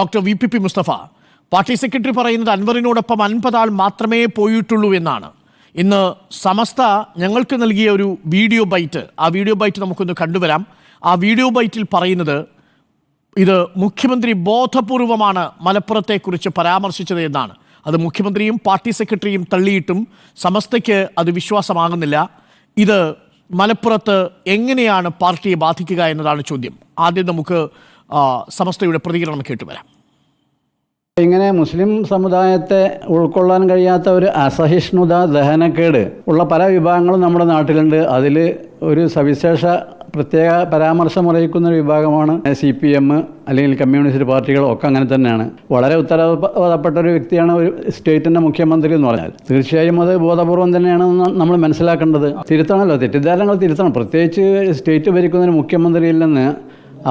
Doctor V P P Mustafa party secretary പറയുന്നത് അൻവറിനോടൊപ്പം അൻപതാൾ മാത്രമേ പോയിട്ടുള്ളൂ എന്നാണ്. ഇന്ന് സമസ്ത ഞങ്ങൾക്ക് നൽകിയ ഒരു വീഡിയോ ബൈറ്റ് ആ വീഡിയോ ബൈറ്റ് നമുക്കൊന്ന് കണ്ടുവരാം. ആ വീഡിയോ ബൈറ്റിൽ പറയുന്നത് ഇത് മുഖ്യമന്ത്രി ബോധപൂർവമാണ് മലപ്പുറത്തെക്കുറിച്ച് പരാമർശിച്ചത് എന്നാണ്. അത് മുഖ്യമന്ത്രിയും പാർട്ടി സെക്രട്ടറിയും തള്ളിയിട്ടും സമസ്തയ്ക്ക് അത് വിശ്വാസമാകുന്നില്ല. ഇത് മലപ്പുറത്ത് എങ്ങനെയാണ് പാർട്ടിയെ ബാധിക്കുക എന്നതാണ് ചോദ്യം. ആദ്യം നമുക്ക് സമസ്തയുടെ പ്രതികരണം കേട്ടുവരാം ഇങ്ങനെ മുസ്ലിം സമുദായത്തെ ഉൾക്കൊള്ളാൻ കഴിയാത്ത ഒരു അസഹിഷ്ണുത ദഹനക്കേട് ഉള്ള പല വിഭാഗങ്ങളും നമ്മുടെ നാട്ടിലുണ്ട്. അതിൽ ഒരു സവിശേഷ പ്രത്യേക പരാമർശമറിയിക്കുന്ന ഒരു വിഭാഗമാണ് സി പി എം അല്ലെങ്കിൽ കമ്മ്യൂണിസ്റ്റ് പാർട്ടികൾ ഒക്കെ അങ്ങനെ തന്നെയാണ്. വളരെ ഉത്തരവാദപ്പെട്ട ഒരു വ്യക്തിയാണ് ഒരു സ്റ്റേറ്റിന്റെ മുഖ്യമന്ത്രി എന്ന് പറഞ്ഞാൽ. തീർച്ചയായും അത് ബോധപൂർവം തന്നെയാണ് നമ്മൾ മനസ്സിലാക്കേണ്ടത്. തിരുത്തണമല്ലോ തെറ്റിദ്ധാരണകൾ തിരുത്തണം. പ്രത്യേകിച്ച് സ്റ്റേറ്റ് ഭരിക്കുന്ന ഒരു മുഖ്യമന്ത്രിയിൽ നിന്ന്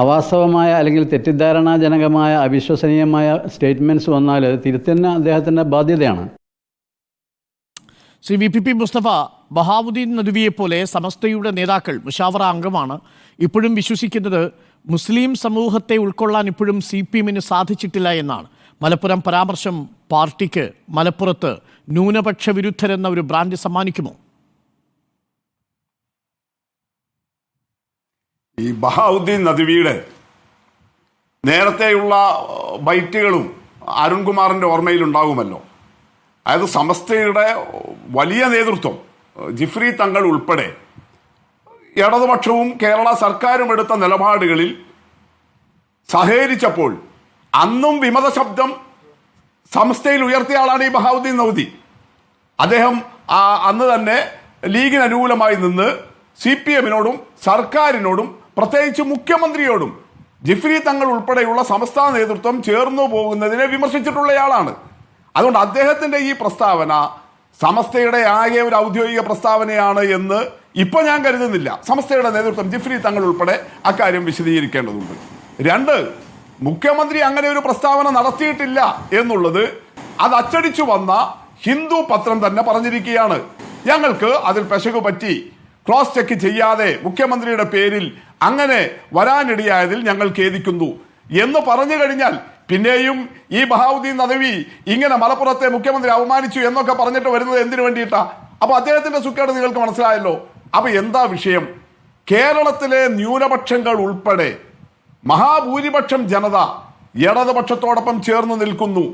അവാസ്തവമായ അല്ലെങ്കിൽ തെറ്റിദ്ധാരണാജനകമായ അവിശ്വസനീയമായ സ്റ്റേറ്റ്മെന്റ്സ് വന്നാൽ തിരുത്തുന്ന അദ്ദേഹത്തിന്റെ ബാധ്യതയാണ്. Shri V P P Mustafa Bahauddeen നദുവിയെപ്പോലെ സമസ്തയുടെ നേതാക്കൾ മുഷാവറ അംഗമാണ്. ഇപ്പോഴും വിശ്വസിക്കുന്നത് മുസ്ലിം സമൂഹത്തെ ഉൾക്കൊള്ളാൻ ഇപ്പോഴും സി പി എമ്മിന് സാധിച്ചിട്ടില്ല എന്നാണ്. മലപ്പുറം പരാമർശം പാർട്ടിക്ക് മലപ്പുറത്ത് ന്യൂനപക്ഷ വിരുദ്ധരെന്ന ഒരു ബ്രാൻഡ് സമ്മാനിക്കുമോ? ഈ ബഹാവുദ്ദീൻ നദ്വിയുടെ നേരത്തെയുള്ള ബൈറ്റുകളും ബൈറ്റുകളും അരുൺകുമാറിന്റെ ഓർമ്മയിലുണ്ടാകുമല്ലോ അതായത് സമസ്തയുടെ വലിയ നേതൃത്വം ജിഫ്രി തങ്ങൾ ഉൾപ്പെടെ ഇടതുപക്ഷവും കേരള സർക്കാരും എടുത്ത നിലപാടുകളിൽ സഹകരിച്ചപ്പോൾ അന്നും വിമത ശബ്ദം സംസ്ഥയിൽ ഉയർത്തിയ ആളാണ് ഈ ബഹാവുദ്ദീൻ നൗദി. അദ്ദേഹം അന്ന് തന്നെ ലീഗിന് അനുകൂലമായി നിന്ന് സി പി എമ്മിനോടും സർക്കാരിനോടും പ്രത്യേകിച്ച് മുഖ്യമന്ത്രിയോടും ജിഫ്രി തങ്ങൾ ഉൾപ്പെടെയുള്ള സംസ്ഥാന നേതൃത്വം ചേർന്നു പോകുന്നതിനെ വിമർശിച്ചിട്ടുള്ളയാളാണ്. അതുകൊണ്ട് അദ്ദേഹത്തിന്റെ ഈ പ്രസ്താവന സമസ്തയുടെ ആകെ ഒരു ഔദ്യോഗിക പ്രസ്താവനയാണ് എന്ന് ഇപ്പൊ ഞാൻ കരുതുന്നില്ല. സമസ്തയുടെ നേതൃത്വം ജിഫ്രി തങ്ങൾ ഉൾപ്പെടെ അക്കാര്യം വിശദീകരിക്കേണ്ടതുണ്ട്. രണ്ട് മുഖ്യമന്ത്രി അങ്ങനെ ഒരു പ്രസ്താവന നടത്തിയിട്ടില്ല എന്നുള്ളത് അത് അച്ചടിച്ചു വന്ന ഹിന്ദു പത്രം തന്നെ പറഞ്ഞിരിക്കുകയാണ്. ഞങ്ങൾക്ക് അതിൽ പെശകു പറ്റി ക്രോസ് ചെക്ക് ചെയ്യാതെ മുഖ്യമന്ത്രിയുടെ പേരിൽ അങ്ങനെ വരാനിടയായതിൽ ഞങ്ങൾ ഖേദിക്കുന്നു. എന്ന് പറഞ്ഞു കഴിഞ്ഞാൽ പിന്നെയും ഈ ബഹാവുദ്ദീൻ നദവി ഇങ്ങനെ മലപ്പുറത്തെ മുഖ്യമന്ത്രി അവമാനിച്ചു എന്നൊക്കെ പറഞ്ഞിട്ട് വരുന്നത് എന്തിനു വേണ്ടിയിട്ടാ? അപ്പൊ അദ്ദേഹത്തിന്റെ സുഖേട് നിങ്ങൾക്ക് മനസ്സിലായല്ലോ. അപ്പൊ എന്താ വിഷയം? കേരളത്തിലെ ന്യൂനപക്ഷങ്ങൾ ഉൾപ്പെടെ മഹാഭൂരിപക്ഷം ജനത ഇടതുപക്ഷത്തോടൊപ്പം ചേർന്ന് നിൽക്കുന്നു.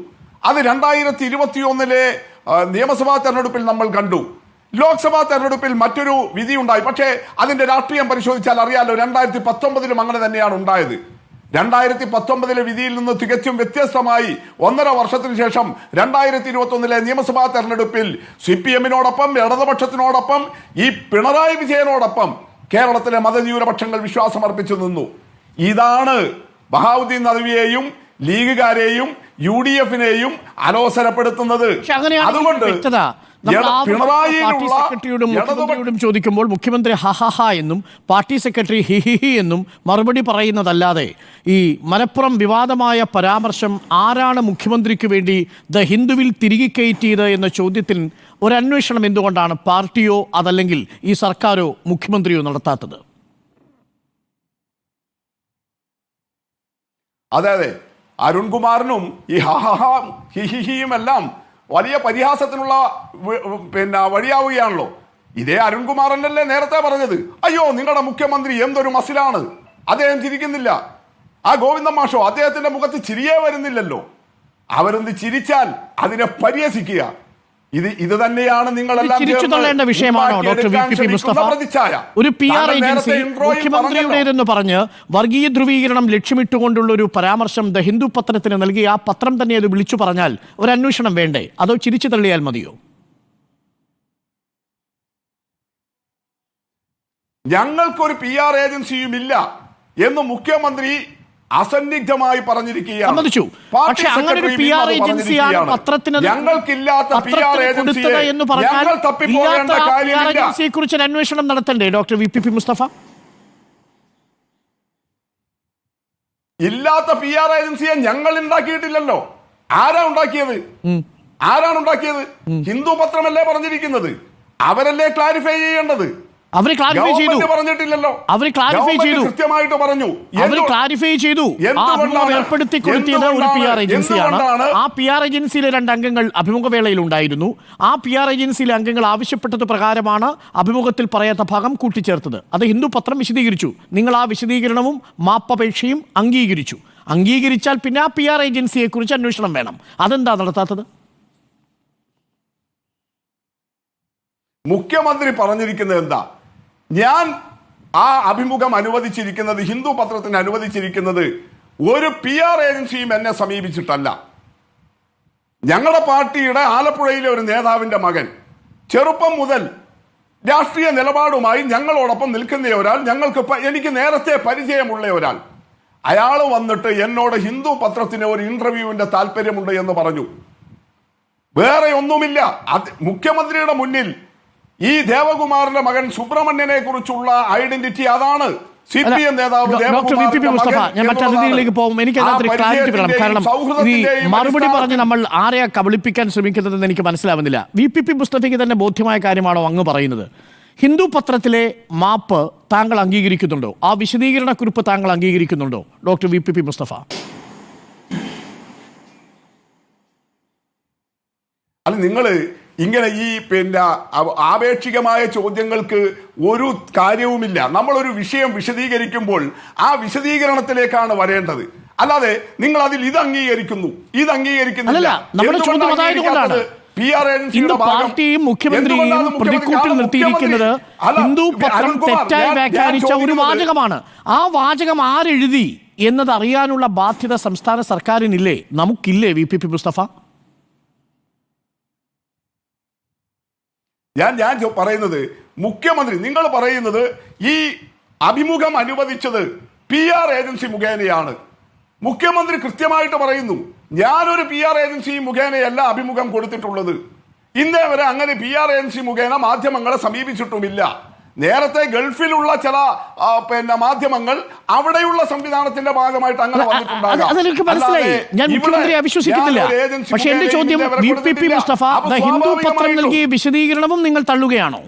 അത് രണ്ടായിരത്തി ഇരുപത്തിയൊന്നിലെ നിയമസഭാ തെരഞ്ഞെടുപ്പിൽ നമ്മൾ കണ്ടു. ലോക്സഭാ തെരഞ്ഞെടുപ്പിൽ മറ്റൊരു വിധി ഉണ്ടായി. പക്ഷേ അതിന്റെ രാഷ്ട്രീയം പരിശോധിച്ചാൽ അറിയാലോ രണ്ടായിരത്തി പത്തൊമ്പതിലും അങ്ങനെ തന്നെയാണ് ഉണ്ടായത്. രണ്ടായിരത്തി പത്തൊമ്പതിലെ വിധിയിൽ നിന്ന് തികച്ചും വ്യത്യസ്തമായി ഒന്നര വർഷത്തിന് ശേഷം രണ്ടായിരത്തി ഇരുപത്തി ഒന്നിലെ നിയമസഭാ തെരഞ്ഞെടുപ്പിൽ സി പി എമ്മിനോടൊപ്പം ഇടതുപക്ഷത്തിനോടൊപ്പം ഈ പിണറായി വിജയനോടൊപ്പം കേരളത്തിലെ മതന്യൂനപക്ഷങ്ങൾ വിശ്വാസമർപ്പിച്ചു നിന്നു. ഇതാണ് ബഹാവുദ്ദീൻ നദവിയെയും ലീഗുകാരെയും യു ഡി എഫിനെയും അലോസരപ്പെടുത്തുന്നത്. അതുകൊണ്ട് പാർട്ടി സെക്രട്ടറിയോടും മുഖ്യമന്ത്രിയോടും ചോദിക്കുമ്പോൾ മുഖ്യമന്ത്രി ഹഹഹ എന്നും പാർട്ടി സെക്രട്ടറി ഹിഹിഹി എന്നും മറുപടി പറയുന്നതല്ലാതെ ഈ മലപ്പുറം വിവാദമായ പരാമർശം ആരാണ് മുഖ്യമന്ത്രിക്ക് വേണ്ടി ദ ഹിന്ദുവിൽ തിരികെ കയറ്റിയത് എന്ന ചോദ്യത്തിൽ ഒരു അന്വേഷണം എന്തുകൊണ്ടാണ് പാർട്ടിയോ അതല്ലെങ്കിൽ ഈ സർക്കാരോ മുഖ്യമന്ത്രിയോ നടത്താത്തത്? അതെ അതെ. അരുൺകുമാറിനും ഈ ഹാഹാ ഹിഹിഹിയും എല്ലാം വലിയ പരിഹാസത്തിനുള്ള പിന്നെ വഴിയാവുകയാണല്ലോ. ഇതേ അരുൺകുമാറിനല്ലേ നേരത്തെ പറഞ്ഞത്. അയ്യോ നിങ്ങളുടെ മുഖ്യമന്ത്രി എന്തൊരു മസിലാണ്. അദ്ദേഹം ചിരിക്കുന്നില്ല. ആ ഗോവിന്ദ മാഷോ അദ്ദേഹത്തിന്റെ മുഖത്ത് ചിരിയേ വരുന്നില്ലല്ലോ. അവരൊന്ന് ചിരിച്ചാൽ അതിനെ പരിഹസിക്കുക. ഇത് ഇത് തന്നെയാണ് നിങ്ങളെല്ലാം വിഷയമാണോ doctor V. P. P Mustafa? ഒരു പി ആർ താങ്കൾ ഏജൻസി മുഖ്യമന്ത്രിയുടേതെന്ന് പറഞ്ഞ് വർഗീയ ധ്രുവീകരണം ലക്ഷ്യമിട്ടുകൊണ്ടുള്ള ഒരു പരാമർശം ദ ഹിന്ദു പത്രത്തിന് നൽകി ആ പത്രം തന്നെ അത് വിളിച്ചു പറഞ്ഞാൽ ഒരു അന്വേഷണം വേണ്ടേ? അതോ ചിരിച്ചു തള്ളിയാൽ മതിയോ? ഞങ്ങൾക്കൊരു പി ആർ ഏജൻസിയും ഇല്ല എന്ന് മുഖ്യമന്ത്രി അസന്നിഗ്ധമായി പറഞ്ഞിരിക്കുകയാണ്. പക്ഷേ അങ്ങനെ ഒരു പി ആർ ഏജൻസിയാണ് പത്രത്തിന് ഞങ്ങൾക്കില്ലാത്ത പി ആർ പത്രത്തിന് എന്ന് പറഞ്ഞാൽ ഏജൻസിയെ കുറിച്ച് ഒരു അന്വേഷണം നടത്തണ്ടേ? Doctor V P P Mustafa? ഇല്ലാത്ത പി ആർ ഏജൻസിയെ ഞങ്ങൾ ഉണ്ടാക്കിയിട്ടില്ലല്ലോ. ആരാ ഉണ്ടാക്കിയത്? ആരാണ് ഉണ്ടാക്കിയത്? ഹിന്ദു പത്രമല്ലേ പറഞ്ഞിരിക്കുന്നത്? അവരല്ലേ ക്ലാരിഫൈ ചെയ്യേണ്ടത്? അവർ ക്ലാരിഫൈ ചെയ്തു. പറഞ്ഞിട്ടില്ലല്ലോ. അവർ ക്ലാരിഫൈ ചെയ്തു. കൃത്യമായിട്ട് പറഞ്ഞു. അവർ ക്ലാരിഫൈ ചെയ്തു. ആ? അഭിമുഖം ഏർപ്പെടുത്തി കൊടുത്തിയത് ഒരു പി ആർ ഏജൻസിയാണ് ആ പി ആർ ഏജൻസിയിലെ രണ്ട് അംഗങ്ങൾ അഭിമുഖ വേളയിൽ ഉണ്ടായിരുന്നു. ആ പി ആർ ഏജൻസിയിലെ അംഗങ്ങൾ ആവശ്യപ്പെട്ടത് പ്രകാരമാണ് അഭിമുഖത്തിൽ പറയാത്ത ഭാഗം കൂട്ടിച്ചേർത്തത്. അത് ഹിന്ദു പത്രം വിശദീകരിച്ചു. നിങ്ങൾ ആ വിശദീകരണവും മാപ്പപേക്ഷയും അംഗീകരിച്ചു. അംഗീകരിച്ചാൽ പിന്നെ ആ പി ആർ ഏജൻസിയെ കുറിച്ച് അന്വേഷണം വേണം. അതെന്താ നടത്താത്തത്? മുഖ്യമന്ത്രി പറഞ്ഞിരിക്കുന്നത് എന്താ? ഞാൻ ആ അഭിമുഖം അനുവദിച്ചിരിക്കുന്നത് ഹിന്ദു പത്രത്തിന് അനുവദിച്ചിരിക്കുന്നത് ഒരു പി ആർ ഏജൻസിയും എന്നെ സമീപിച്ചിട്ടല്ല. ഞങ്ങളുടെ പാർട്ടിയുടെ ആലപ്പുഴയിലെ ഒരു നേതാവിന്റെ മകൻ ചെറുപ്പം മുതൽ രാഷ്ട്രീയ നിലപാടുമായി ഞങ്ങളോടൊപ്പം നിൽക്കുന്ന ഒരാൾ ഞങ്ങൾക്ക് എനിക്ക് നേരത്തെ പരിചയമുള്ള ഒരാൾ. അയാൾ വന്നിട്ട് എന്നോട് ഹിന്ദു പത്രത്തിന് ഒരു ഇന്റർവ്യൂവിന്റെ താല്പര്യമുണ്ട് എന്ന് പറഞ്ഞു. വേറെ ഒന്നുമില്ല. മുഖ്യമന്ത്രിയുടെ മുന്നിൽ ഈ ദേവകുമാറിന്റെ മകൻ സുബ്രഹ്മണ്യനെ കുറിച്ചുള്ള ഐഡന്റിറ്റി അതാണ് സി പി എം നേതാവ് doctor V P P Mustafa ഞാൻ മറ്റതിഥിയിലേക്ക് പോകും. എനിക്ക് അതിനകത്ത് ക്ലാരിറ്റി വേണം കാരണം ഈ മറുപടി പറഞ്ഞ് നമ്മൾ ആരെയാ കബളിപ്പിക്കാൻ ശ്രമിക്കുന്നതെന്ന് എനിക്ക് മനസ്സിലാവുന്നില്ല. വി പി പി മുസ്തഫയ്ക്ക് തന്നെ ബോധ്യമായ കാര്യമാണോ അങ്ങ് പറയുന്നത്? ഹിന്ദു പത്രത്തിലെ മാപ്പ് താങ്കൾ അംഗീകരിക്കുന്നുണ്ടോ? ആ വിശദീകരണ കുറിപ്പ് താങ്കൾ അംഗീകരിക്കുന്നുണ്ടോ? Doctor V P P Mustafa. അല്ല നിങ്ങൾ ഇങ്ങനെ ഈ പിന്നെ ആപേക്ഷികമായ ചോദ്യങ്ങൾക്ക് ഒരു കാര്യവുമില്ല. നമ്മളൊരു വിഷയം വിശദീകരിക്കുമ്പോൾ ആ വിശദീകരണത്തിലേക്കാണ് വരേണ്ടത്. അല്ലാതെ നിങ്ങൾ അതിൽ ഇത് അംഗീകരിക്കുന്നു ഇത് അംഗീകരിക്കുന്നില്ല. പി ആർ ചോദ്യം എന്തുകൊണ്ടാണ് അതായതുകൊണ്ടാണ്. അംഗീകരിക്കാത്തത്? PR agency ഇന്ന് യുടെ ഭാഗം- പാർട്ടിയും മുഖ്യമന്ത്രിയും മുഖ്യമന്ത്രി- പ്രതിക്കൂട്ടിൽ നിർത്തിയിരിക്കുന്നത് ഹിന്ദു പത്രം തെറ്റായി വ്യാഖ്യാനിച്ച ഒരു വാചകമാണ്. ആ വാചകം ആരെഴുതി എന്നത് അറിയാനുള്ള ബാധ്യത സംസ്ഥാന സർക്കാരിനില്ലേ? നമുക്കില്ലേ വി പി പി മുസ്തഫ? ഞാൻ ഞാൻ പറയുന്നത് മുഖ്യമന്ത്രി നിങ്ങൾ പറയുന്നത് ഈ അഭിമുഖം അനുവദിച്ചത് പി ആർ ഏജൻസി മുഖേനയാണ്. മുഖ്യമന്ത്രി കൃത്യമായിട്ട് പറയുന്നു ഞാനൊരു പി ആർ ഏജൻസി മുഖേനയല്ല അഭിമുഖം കൊടുത്തിട്ടുള്ളത്. ഇന്നേ വരെ അങ്ങനെ പി ആർ ഏജൻസി മുഖേന മാധ്യമങ്ങളെ സമീപിച്ചിട്ടുമില്ല. നേരത്തെ ഗൾഫിലുള്ള ചില പിന്നെ മാധ്യമങ്ങൾ അവിടെയുള്ള സംവിധാനത്തിന്റെ ഭാഗമായിട്ട് അങ്ങനെ വന്നിട്ടുണ്ടാകും. വിശദീകരണവും നിങ്ങൾ തള്ളുകയാണോ?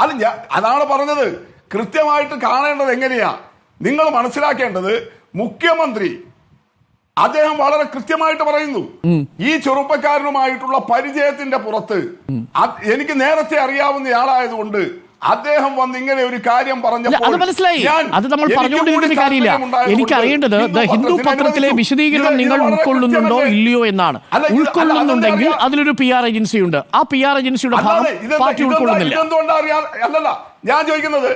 അല്ല ഞാൻ അതാണ് പറഞ്ഞത്. കൃത്യമായിട്ട് കാണേണ്ടത് എങ്ങനെയാ? നിങ്ങൾ മനസ്സിലാക്കേണ്ടത് മുഖ്യമന്ത്രി അദ്ദേഹം വളരെ കൃത്യമായിട്ട് പറയുന്നു. ഈ ചെറുപ്പക്കാരനുമായിട്ടുള്ള പരിചയത്തിന്റെ പുറത്ത് എനിക്ക് നേരത്തെ അറിയാവുന്ന ആളായതുകൊണ്ട് അദ്ദേഹം വന്ന് ഇങ്ങനെ ഒരു കാര്യം അത് മനസ്സിലായി. അത് നമ്മൾ പറഞ്ഞുകൊണ്ടിരുന്ന കാര്യമില്ല. എനിക്ക് അറിയേണ്ടത് ദ ഹിന്ദു പത്രത്തിലെ. വിശദീകരണം നിങ്ങൾ ഉൾക്കൊള്ളുന്നുണ്ടോ ഇല്ലയോ എന്നാണ്. ഉൾക്കൊള്ളുന്നുണ്ടെങ്കിൽ അതിലൊരു പി ആർ ഏജൻസി ഉണ്ട്. ആ പി ആർ ഏജൻസിയുടെ ഭാഗം പാർട്ടി ഉൾക്കൊള്ളുന്നില്ല. അല്ലല്ല ഞാൻ ചോദിക്കുന്നത്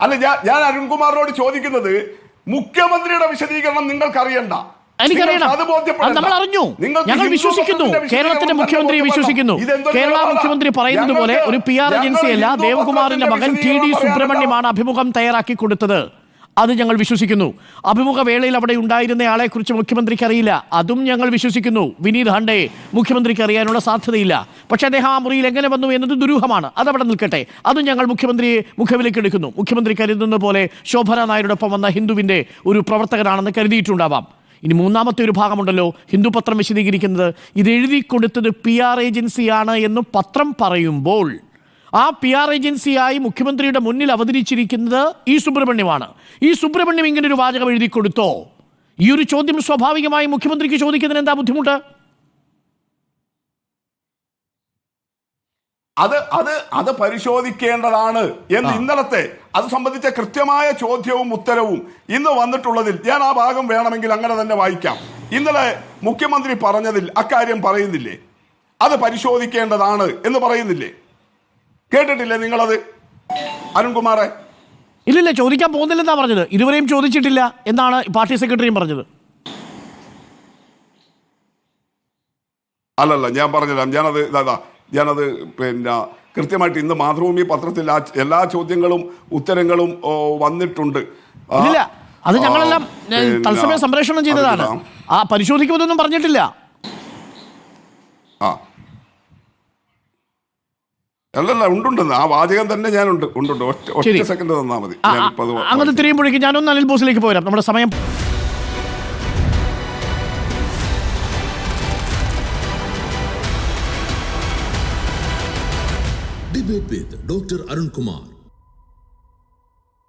അല്ല ഞാൻ ഞാൻ അരുൺകുമാറിനോട് ചോദിക്കുന്നത് മുഖ്യമന്ത്രിയുടെ വിശദീകരണം നിങ്ങൾക്ക് അറിയണ്ട എനിക്കറിയണം അത് നമ്മൾ അറിഞ്ഞു. ഞങ്ങൾ വിശ്വസിക്കുന്നു. കേരളത്തിന്റെ മുഖ്യമന്ത്രിയെ മുഖ്യമന്ത്രി വിശ്വസിക്കുന്നു. കേരള മുഖ്യമന്ത്രി പറയുന്നത് പോലെ ഒരു പി ആർ ഏജൻസിയല്ല ഏജൻസി അല്ല ദേവകുമാറിന്റെ മകൻ ടി ഡി സുബ്രഹ്മണ്യമാണ് അഭിമുഖം തയ്യാറാക്കി കൊടുത്തത്. അത് ഞങ്ങൾ വിശ്വസിക്കുന്നു. അഭിമുഖ വേളയിൽ അവിടെ ഉണ്ടായിരുന്നയാളെ കുറിച്ച് മുഖ്യമന്ത്രിക്ക് അറിയില്ല അതും ഞങ്ങൾ വിശ്വസിക്കുന്നു. വിനീത് ഹണ്ടേ മുഖ്യമന്ത്രിക്ക് അറിയാനുള്ള സാധ്യതയില്ല. പക്ഷേ അദ്ദേഹം ആ മുറിയിൽ എങ്ങനെ വന്നു എന്നത് ദുരൂഹമാണ്. അതവിടെ നിൽക്കട്ടെ. അതും ഞങ്ങൾ മുഖ്യമന്ത്രിയെ മുഖവിലേക്ക് എടുക്കുന്നു. മുഖ്യമന്ത്രി കരുതുന്ന പോലെ ശോഭന നായരോടൊപ്പം വന്ന ഹിന്ദുവിന്റെ ഒരു പ്രവർത്തകനാണെന്ന് കരുതിയിട്ടുണ്ടാവാം. ഇനി മൂന്നാമത്തെ ഒരു ഭാഗമുണ്ടല്ലോ. ഹിന്ദു പത്രം വിശദീകരിക്കുന്നത്. ഇത് എഴുതി കൊടുത്തത് പി ആർ ഏജൻസിയാണ് എന്ന് പത്രം പറയുമ്പോൾ ആ പി ആർ ഏജൻസിയായി മുഖ്യമന്ത്രിയുടെ മുന്നിൽ അവതരിച്ചിരിക്കുന്നത് ഈ സുബ്രഹ്മണ്യമാണ്. ഈ സുബ്രഹ്മണ്യം ഇങ്ങനെ ഒരു വാചകം എഴുതി കൊടുത്തോ? ഈ ഒരു ചോദ്യം സ്വാഭാവികമായി മുഖ്യമന്ത്രിക്ക് ചോദിക്കുന്നതിന് എന്താ ബുദ്ധിമുട്ട്? അത് അത് അത് പരിശോധിക്കേണ്ടതാണ് എന്ന് ഇന്നലത്തെ അത് സംബന്ധിച്ച കൃത്യമായ ചോദ്യവും ഉത്തരവും ഇന്ന് വന്നിട്ടുള്ളതിൽ ഞാൻ ആ ഭാഗം വേണമെങ്കിൽ അങ്ങനെ തന്നെ വായിക്കാം. ഇന്നലെ മുഖ്യമന്ത്രി പറഞ്ഞതിൽ അക്കാര്യം പറയുന്നില്ലേ? അത് പരിശോധിക്കേണ്ടതാണ് എന്ന് പറയുന്നില്ലേ? കേട്ടിട്ടില്ലേ നിങ്ങളത്? അരുൺകുമാറെ. ഇല്ലില്ല ചോദിക്കാൻ പോകുന്നില്ലെന്നാ പറഞ്ഞത്. ഇരുവരെയും ചോദിച്ചിട്ടില്ല എന്നാണ് പാർട്ടി സെക്രട്ടറിയും പറഞ്ഞത്. അല്ലല്ല ഞാൻ പറഞ്ഞുതരാം ഞാനത് ഇതാ ഞാനത് പിന്നെ കൃത്യമായിട്ട് ഇന്ന് മാതൃഭൂമി പത്രത്തിൽ ആ എല്ലാ ചോദ്യങ്ങളും ഉത്തരങ്ങളും വന്നിട്ടുണ്ട്. ഇല്ല അത് ഞങ്ങളെല്ലാം തത്സമയം സംപ്രേഷണം ചെയ്തതാണ്. ആ പരിശോധിക്കുമെന്നൊന്നും പറഞ്ഞിട്ടില്ല. അല്ലല്ല ഉണ്ടുണ്ട് ആ വാചകം തന്നെ ഞാൻ ഉണ്ട് ഉണ്ടുണ്ട്. ഒറ്റ സെക്കൻഡ് തന്നാ മതി. അങ്ങനെ തിരിയുമ്പോഴേക്കും ഞാനൊന്ന് അനിൽ ബോസിലേക്ക് പോരാം. നമ്മുടെ സമയം ഡിബേറ്റ് ഡോക്ടർ അരുൺകുമാർ